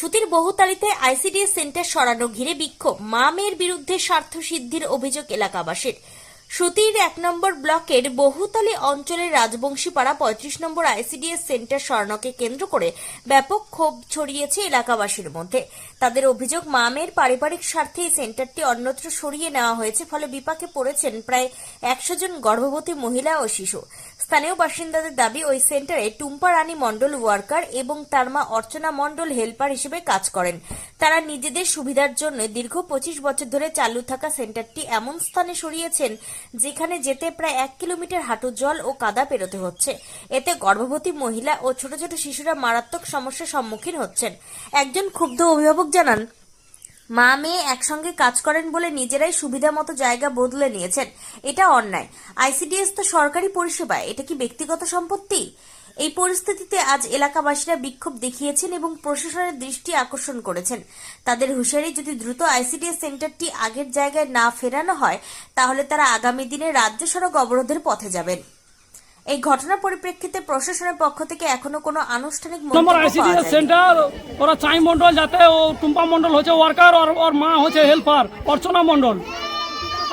সুতির বহুতালিতে ICDS centre সরানো ঘিরে বিক্ষোভ। মা মেয়ের বিরুদ্ধে স্বার্থ সিদ্ধির অভিযোগ এলাকাবাসীর। সুতির এক নম্বর ব্লকের বহুতলী অঞ্চলের রাজবংশীপাড়া পঁয়ত্রিশ নম্বর আইসিডিএস সেন্টার স্বর্ণকে কেন্দ্র করে ব্যাপক ক্ষোভ ছড়িয়েছে এলাকাবাসীর মধ্যে। তাদের অভিযোগ, মামের পারিবারিক স্বার্থে এই সেন্টারটি অন্যত্র সরিয়ে নেওয়া হয়েছে, ফলে বিপাকে পড়েছেন প্রায় একশো জন গর্ভবতী মহিলা ও শিশু। স্থানীয় বাসিন্দাদের দাবি, ওই সেন্টারে টুম্পা রানী মণ্ডল ওয়ার্কার এবং তার মা অর্চনা মণ্ডল হেল্পার হিসেবে কাজ করেন। তারা নিজেদের সুবিধার জন্য দীর্ঘ পঁচিশ বছর ধরে চালু থাকা সেন্টারটি এমন স্থানে সরিয়েছেন যেখানে যেতে প্রায় এক কিলোমিটার হাঁটু জল ও কাদা পেরোতে হচ্ছে। এতে গর্ভবতী মহিলা ও ছোট ছোট শিশুরা মারাত্মক সমস্যার সম্মুখীন হচ্ছেন। একজন ক্ষুব্ধ অভিভাবক জানান, মা মেয়ে একসঙ্গে কাজ করেন বলে নিজেরাই সুবিধা মতো জায়গা বদলে নিয়েছেন। এটা অন্যায়। আইসিডিএস তো সরকারি পরিষেবা, এটা কি ব্যক্তিগত সম্পত্তি? এই পরিস্থিতিতে আজ এলাকাবাসীরা বিক্ষোভ দেখিয়েছেন এবং প্রশাসনের দৃষ্টি আকর্ষণ করেছেন। তাদের হুঁশিয়ারি যদি দ্রুত আইসিডিএস সেন্টারটি আগের জায়গায় না ফেরানো হয় তাহলে তারা আগামী দিনে রাজ্য সড়ক অবরোধের পথে যাবেন। এই ঘটনার পরিপ্রেক্ষিতে প্রশাসনের পক্ষ থেকে এখনও কোনো আনুষ্ঠানিক নম্বর মন্তব্য আইসিডিএস সেন্টার ওরা চাই মন্ডল যাতে ও টুম্পা মন্ডল হচ্ছে ওয়ার্কার ওর মা হচ্ছে হেল্পার অর্চনা মন্ডল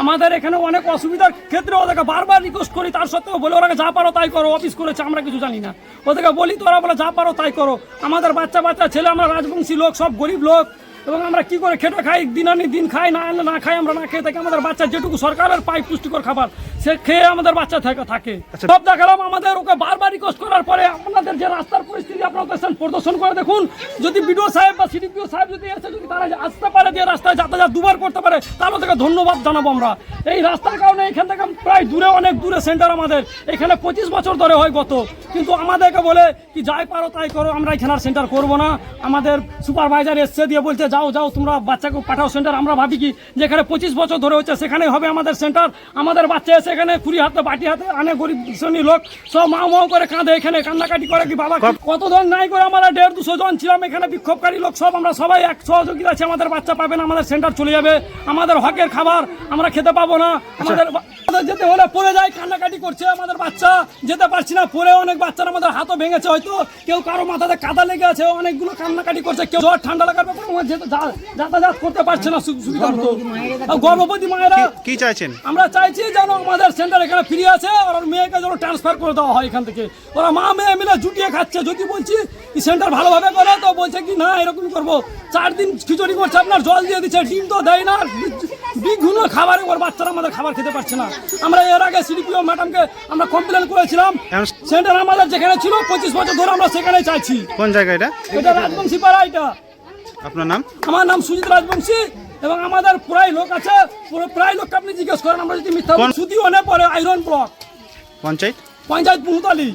আমাদের এখানে অনেক অসুবিধার ক্ষেত্রে ওদেরকে বারবার রিকোয়েস্ট করি, তার সত্ত্বেও বলে ওরা যা পারো তাই করো অফিস করেছে, আমরা কিছু জানি না। ওদেরকে বলি তো ওরা বলে যা পারো তাই করো। আমাদের বাচ্চা বাচ্চা ছেলে, আমরা রাজবংশী লোক, সব গরিব লোক। এবং আমরা কি করে খেটে খাই? দিন আনি দিন খাই না আনলে না খাই আমরা না খেয়ে থাকি আমাদের বাচ্চা যেটুকু সরকারের পাই পুষ্টিকর খাবার সে খেয়ে আমাদের বাচ্চা থাকে থাকে। সব দেখালাম আমাদের ওকে বারবার রিকোয়েস্ট করার পরে আপনাদের যে রাস্তার পরিস্থিতি আপনারা দেখছেন প্রদর্শন করে দেখুন। যদি বিডিও সাহেব বা সিডিপিও সাহেব যদি এসে যদি তারা আসতে পারে যে রাস্তায় যাতায়াত দুবার করতে পারে তাহলে থেকে ধন্যবাদ জানাব আমরা। এই রাস্তার কারণে এখান থেকে প্রায় দূরে অনেক দূরে সেন্টার আমাদের। এখানে পঁচিশ বছর ধরে হয় গত। কিন্তু আমাদেরকে বলে কি যাই পারো তাই করো আমরা এখানে আর সেন্টার করব না। আমাদের সুপারভাইজার এসছে দিয়ে বলছে যাও যাও তোমরা বাচ্চাকে পাঠাও সেন্টার। আমরা ভাবি কি যেখানে পঁচিশ বছর ধরে হচ্ছে সেখানে হবে আমাদের সেন্টার। আমাদের বাচ্চা এসে এখানে কুড়ি হাতে বাটি হাতে আনে গরিব শ্রেণির লোক সব মাও মাও করে কাঁদে এখানে কান্নাকাটি করে কি বাবা কতজন নাই করে আমরা দেড় দুশো জন ছিলাম এখানে বিক্ষোভকারী লোক সব আমরা সবাই এক সহযোগিতা আছে আমাদের বাচ্চা পাবে না আমাদের সেন্টার চলে যাবে। আমাদের হকের খাবার আমরা খেতে পাবো না। আমাদের যেতে হলে পড়ে যায় কান্নাকাটি করছে আমাদের বাচ্চা। যেতে পারছি না পরে অনেক বাচ্চারা আমাদের হাতও ভেঙেছে হয়তো। কেউ কারও মাথাতে কাদা লেগে আছে অনেকগুলো কান্নাকাটি করছে কেউ জ্বর ঠান্ডা লাগার ব্যাপারে যাতায়াত করতে পারছে না সুবিধা মতো। গর্ভবতী মায়েরা কি চাইছেন? আমরা চাইছি যেন আমাদের সেন্টার এখানে ফিরে আসে আর ওর মেয়েকে যেন ট্রান্সফার করে দেওয়া হয় এখান থেকে। ওরা মা মেয়ে মিলে জুটিয়ে খাচ্ছে। যদি বলছি সেন্টার ভালোভাবে করে তো বলছে কি না এরকম করব। চার দিন খিচুড়ি করছে আপনার জল দিয়ে দিচ্ছে ডিম তো দেয় না। বিঘুনো খাবারে ওর বাচ্চারা আমাদের খাবার খেতে পারছে না। আমরা এর আগে সিডিপিও ম্যাডামকে আমরা কমপ্লেন করেছিলাম। সেন্টার আমাদের যেখানে ছিল পঁচিশ বছর ধরে আমরা সেখানে চাইছি। কোন জায়গা এটা? এটা রাজবংশী পাড়া এটা। আপনার নাম? আমার নাম সুজিত রাজবংশী এবং আমাদের প্রায় লোক আছে পুরো প্রায় লোককে আপনি জিজ্ঞেস করেন আমরা যদি মিথ্যা সুতি অনেক পরে আইরন ব্লক পঞ্চায়েত? পঞ্চায়েত বহুতালি